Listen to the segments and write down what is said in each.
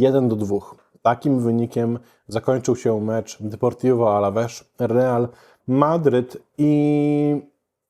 1 do 2. Takim wynikiem zakończył się mecz Deportivo Alavés Real Madryt i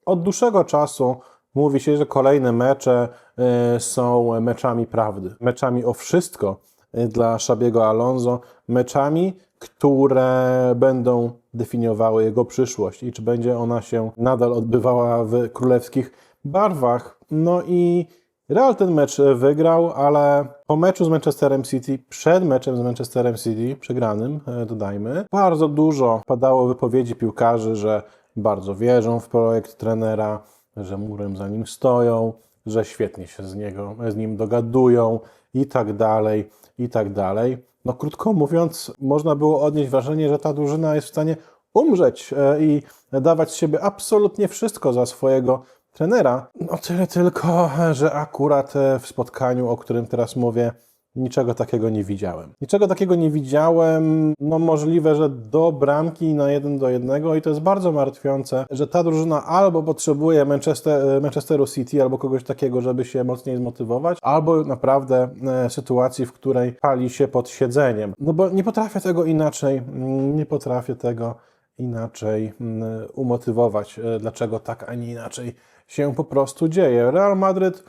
od dłuższego czasu mówi się, że kolejne mecze e, są meczami prawdy, meczami o wszystko e, dla Szabiego Alonso, meczami, które będą definiowały jego przyszłość i czy będzie ona się nadal odbywała w królewskich barwach. No i Real ten mecz wygrał, ale po meczu z Manchesterem City, przed meczem z Manchesterem City, przegranym, e, dodajmy, bardzo dużo padało wypowiedzi piłkarzy, że bardzo wierzą w projekt trenera, że murem za nim stoją, że świetnie się z, niego, z nim dogadują i tak dalej, i tak dalej. No krótko mówiąc, można było odnieść wrażenie, że ta drużyna jest w stanie umrzeć e, i dawać z siebie absolutnie wszystko za swojego trenera. No tyle tylko, że akurat e, w spotkaniu, o którym teraz mówię, niczego takiego nie widziałem. Niczego takiego nie widziałem, no możliwe, że do bramki na jeden do jednego i to jest bardzo martwiące, że ta drużyna albo potrzebuje Manchester, Manchesteru City albo kogoś takiego, żeby się mocniej zmotywować, albo naprawdę e, sytuacji, w której pali się pod siedzeniem. No bo nie potrafię tego inaczej, mm, nie potrafię tego inaczej mm, umotywować, e, dlaczego tak, a nie inaczej się po prostu dzieje. Real Madryt,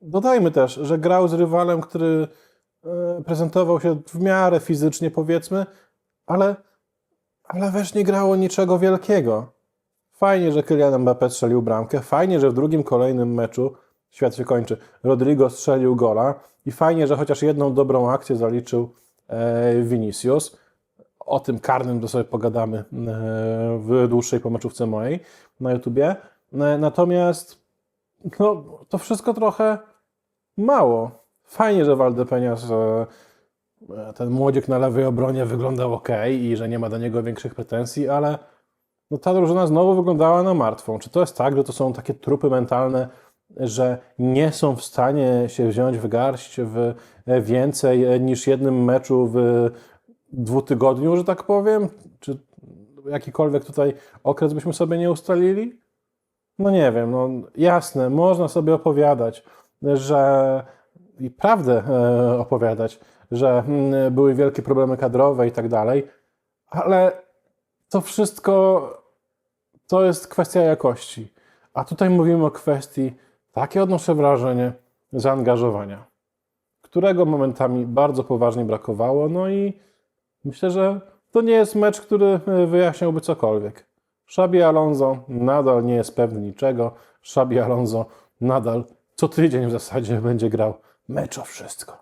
dodajmy też, że grał z rywalem, który e, prezentował się w miarę fizycznie, powiedzmy, ale, ale też nie grało niczego wielkiego. Fajnie, że Kylian Mbappé strzelił bramkę, fajnie, że w drugim kolejnym meczu, świat się kończy, Rodrigo strzelił gola i fajnie, że chociaż jedną dobrą akcję zaliczył e, Vinicius. O tym karnym to sobie pogadamy e, w dłuższej pomeczówce mojej na YouTubie. E, Natomiast no, to wszystko trochę mało. Fajnie, że Waldepenias, e, ten młodziek na lewej obronie wyglądał ok i że nie ma do niego większych pretensji, ale no, ta drużyna znowu wyglądała na martwą. Czy to jest tak, że to są takie trupy mentalne, że nie są w stanie się wziąć w garść w więcej niż jednym meczu w dwutygodniu, że tak powiem? Czy jakikolwiek tutaj okres byśmy sobie nie ustalili? No nie wiem, no jasne, można sobie opowiadać, że i prawdę e, opowiadać, że mm, były wielkie problemy kadrowe i tak dalej, ale to wszystko to jest kwestia jakości. A tutaj mówimy o kwestii, takie odnoszę wrażenie, zaangażowania, którego momentami bardzo poważnie brakowało. No i myślę, że to nie jest mecz, który e, wyjaśniałby cokolwiek. Szabi Alonso nadal nie jest pewny niczego. Szabi Alonso nadal co tydzień w zasadzie będzie grał mecz o wszystko.